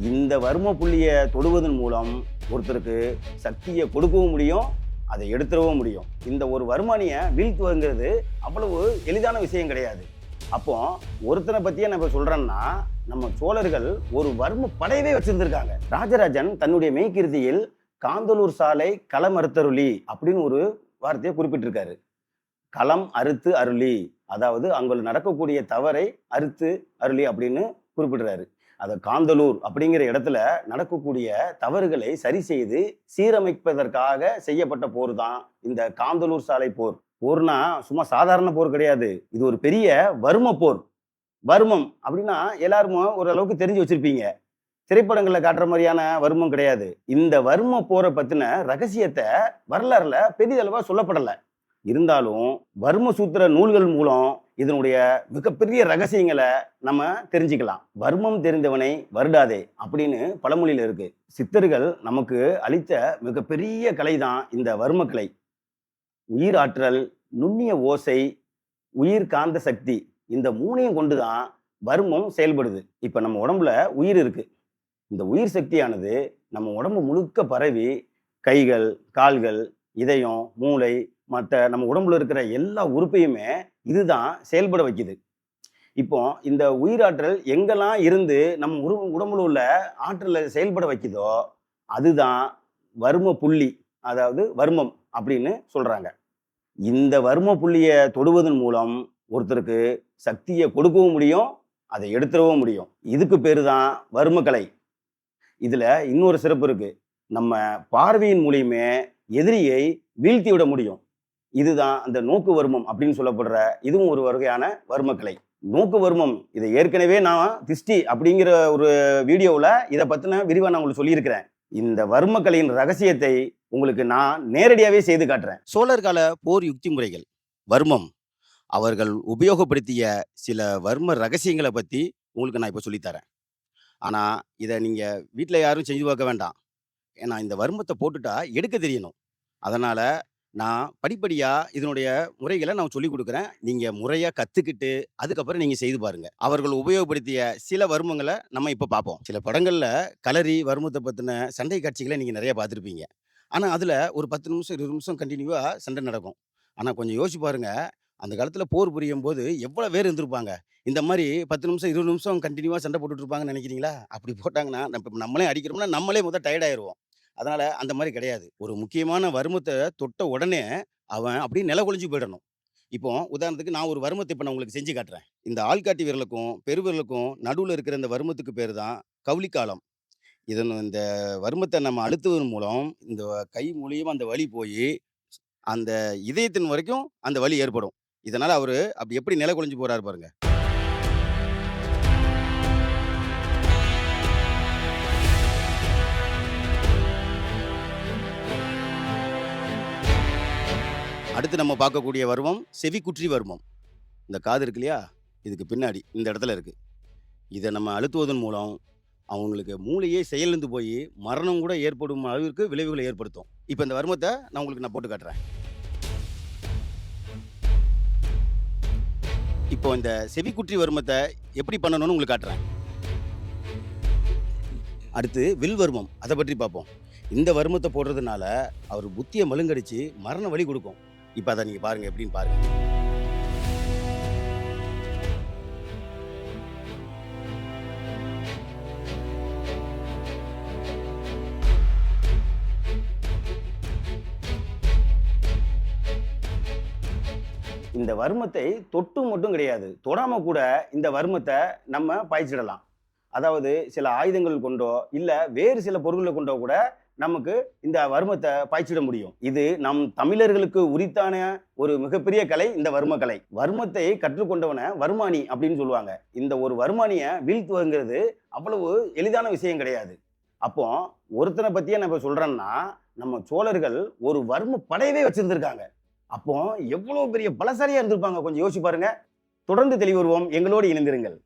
இந்த வர்ம புள்ளியை தொடுவதன் மூலம் ஒருத்தருக்கு சக்தியை கொடுக்கவும் முடியும் அதை எடுத்துடவும் முடியும். இந்த ஒரு வருமானியை வீழ்த்துவங்கிறது அவ்வளவு எளிதான விஷயம் கிடையாது. அப்போ ஒருத்தனை பற்றியே நம்ம இப்ப நம்ம சோழர்கள் ஒரு வர்ம படையவே வச்சுருந்துருக்காங்க. ராஜராஜன் தன்னுடைய மெய்கிருதியில் காந்தலூர் சாலை களம் அறுத்தருளி அப்படின்னு ஒரு வார்த்தையை குறிப்பிட்டிருக்காரு. களம் அறுத்து அருளி அதாவது அங்கே நடக்கக்கூடிய தவறை அறுத்து அருளி அப்படின்னு குறிப்பிடுறாரு. அதை காந்தலூர் அப்படிங்கிற இடத்துல நடக்கக்கூடிய தவறுகளை சரி செய்து சீரமைப்பதற்காக செய்யப்பட்ட போர் தான் இந்த காந்தலூர் சாலை போர். போர்னா சும்மா சாதாரண போர் கிடையாது. இது ஒரு பெரிய வர்ம போர். வர்மம் அப்படின்னா எல்லாருமே ஓரளவுக்கு தெரிஞ்சு வச்சிருப்பீங்க. திரைப்படங்களில் காட்டுற மாதிரியான வர்மம் கிடையாது. இந்த வர்ம போரை பற்றின ரகசியத்தை வரலாறுல பெரிதளவாக சொல்லப்படலை. இருந்தாலும் வர்மசூத்திர நூல்கள் மூலம் இதனுடைய மிகப்பெரிய ரகசியங்களை நம்ம தெரிஞ்சுக்கலாம். வர்மம் தெரிந்தவனை வருடாதே அப்படின்னு பழமொழியில் இருக்கு. சித்தர்கள் நமக்கு அளித்த மிகப்பெரிய கலை தான் இந்த வர்ம கலை உயிர் ஆற்றல் நுண்ணிய ஓசை உயிர் காந்த சக்தி இந்த மூணையும் கொண்டு தான் வர்மம் செயல்படுது. இப்போ நம்ம உடம்புல உயிர் இருக்கு. இந்த உயிர் சக்தியானது நம்ம உடம்பு முழுக்க பரவி கைகள் கால்கள் இதயம் மூளை மற்ற நம்ம உடம்புல இருக்கிற எல்லா உறுப்பையுமே இதுதான் செயல்பட வைக்குது. இப்போ இந்த உயிராற்றல் எங்கெல்லாம் இருந்து நம்ம உரு உடம்புல உள்ள ஆற்றலை செயல்பட வைக்குதோ அதுதான் வர்ம புள்ளி அதாவது வர்மம் அப்படின்னு சொல்கிறாங்க இந்த வர்ம புள்ளியை தொடுவதன் மூலம் ஒருத்தருக்கு சக்தியை கொடுக்கவும் முடியும் அதை எடுத்துடவும் முடியும். இதுக்கு பேர் தான் வர்மக்கலை. இதில் இன்னொரு சிறப்பு இருக்குது நம்ம பார்வையின் மூலியமே எதிரியை வீழ்த்தி விட முடியும். இதுதான் அந்த நோக்கு வருமம் அப்படின்னு சொல்லப்படுற இதுவும் ஒரு வகையான வர்மக்கலை. நோக்கு வருமம் இதை ஏற்கனவே நான் திஷ்டி அப்படிங்கிற ஒரு வீடியோவில் இதை பற்றின விரிவாக நான் உங்களுக்கு சொல்லியிருக்கிறேன். இந்த வர்மக்கலையின் ரகசியத்தை உங்களுக்கு நான் நேரடியாகவே செய்து காட்டுறேன். சோழர் கால போர் யுக்தி முறைகள் வர்மம். அவர்கள் உபயோகப்படுத்திய சில வர்ம ரகசியங்களை பற்றி உங்களுக்கு நான் இப்போ சொல்லித்தரேன். ஆனால் இதை நீங்கள் வீட்டில் யாரும் செஞ்சு பார்க்க வேண்டாம். ஏன்னா இந்த வர்மத்தை போட்டுட்டா எடுக்க தெரியணும். அதனால் நான் படிப்படியாக இதனுடைய முறைகளை நான் சொல்லிக் கொடுக்குறேன். நீங்கள் முறையாக கற்றுக்கிட்டு அதுக்கப்புறம் நீங்கள் செய்து பாருங்கள் அவர்கள் உபயோகப்படுத்திய சில வர்மங்களை நம்ம இப்போ பார்ப்போம். சில படங்களில் கலரி வர்மத்தை பற்றின சண்டை காட்சிகளை நீங்கள் நிறைய பார்த்துருப்பீங்க. ஆனால் அதில் ஒரு பத்து நிமிஷம் இருபது நிமிஷம் கண்டினியூவாக சண்டை நடக்கும். ஆனால் கொஞ்சம் யோசிச்சு பாருங்க. அந்த காலத்தில் போர் புரியும் போது எவ்வளோ பேர் இருந்திருப்பாங்க. இந்த மாதிரி பத்து நிமிஷம் இருபது நிமிஷம் கண்டினியூவாக சண்டை போட்டுட்டு இருப்பாங்கன்னு நினைக்கிறீங்களா? அப்படி போட்டாங்கன்னா நம்ம நம்மளே அடிக்கிறோம்னா நம்மளே முதல் டயர்டாயிருவோம் அதனால அந்த மாதிரி கிடையாது. ஒரு முக்கியமான வருமத்தை தொட்ட உடனே அவன் அப்படியே நில கொழிஞ்சு போயிடணும். இப்போ உதாரணத்துக்கு நான் ஒரு வருமத்தை இப்போ நான் உங்களுக்கு செஞ்சு காட்டுறேன். இந்த ஆள்காட்டி விரலுக்கும் பெருவிரலுக்கும் நடுவில் இருக்கிற இந்த வருமத்துக்கு பேர் தான் கவுளிக்காலம். இதன் இந்த வருமத்தை நம்ம அழுத்துவதன் மூலம் இந்த கை மூலியமாக அந்த வலி போய் அந்த இதயத்தின் வரைக்கும் அந்த வலி ஏற்படும். இதனால் அவர் அப்படி எப்படி நில குலைஞ்சு போகிறாரு பாருங்க. அடுத்து நம்ம பார்க்கக்கூடிய வர்மம் செவிக்குற்றி வர்மம். இந்த காது இருக்கு இல்லையா? இதுக்கு பின்னாடி இந்த இடத்துல இருக்குது இதை நம்ம அழுத்துவதன் மூலம் அவங்களுக்கு மூளையே செயலிருந்து போய் மரணம் கூட ஏற்படும் அளவிற்கு விளைவுகளை ஏற்படுத்தும். இப்போ இந்த வருமத்தை நான் உங்களுக்கு நான் போட்டு காட்டுறேன். இப்போ இந்த செவிக்குற்றி வர்மத்தை எப்படி பண்ணணும்னு உங்களுக்கு காட்டுறேன். அடுத்து வில் வருமம். அதை பற்றி பார்ப்போம். இந்த வர்மத்தை போடுறதுனால அவர் புத்தியை மழுங்கடிச்சு மரண வலி கொடுக்கும். இப்போ அதை நீங்கள் பாருங்க எப்படின்னு பாருங்க. இந்த வர்மத்தை தொட்டு மட்டும் கிடையாது தொடாம கூட இந்த வர்மத்தை நம்ம பாய்ச்சிடலாம். அதாவது சில ஆயுதங்கள் கொண்டோ இல்ல வேறு சில பொருட்களை கொண்டோ கூட நமக்கு இந்த வர்மத்தை பாய்ச்சிட முடியும். இது நம் தமிழர்களுக்கு உரித்தான ஒரு மிகப்பெரிய கலை இந்த வர்ம கலை வர்மத்தை கற்றுக்கொண்டவனை வர்மானி அப்படின்னு சொல்லுவாங்க. இந்த ஒரு வர்மானியை வீழ்த்துவங்கிறது அவ்வளவு எளிதான விஷயம் கிடையாது. அப்போ ஒருத்தனை பற்றியே நம்ம இப்ப நம்ம சோழர்கள் ஒரு வர்ம படையவே வச்சுருந்துருக்காங்க. அப்போ எவ்வளோ பெரிய பலசாரியாக இருந்திருப்பாங்க. கொஞ்சம் யோசிச்சு பாருங்க. தொடர்ந்து தெளிவுறுவோம் எங்களோடு இணைந்திருங்கள்.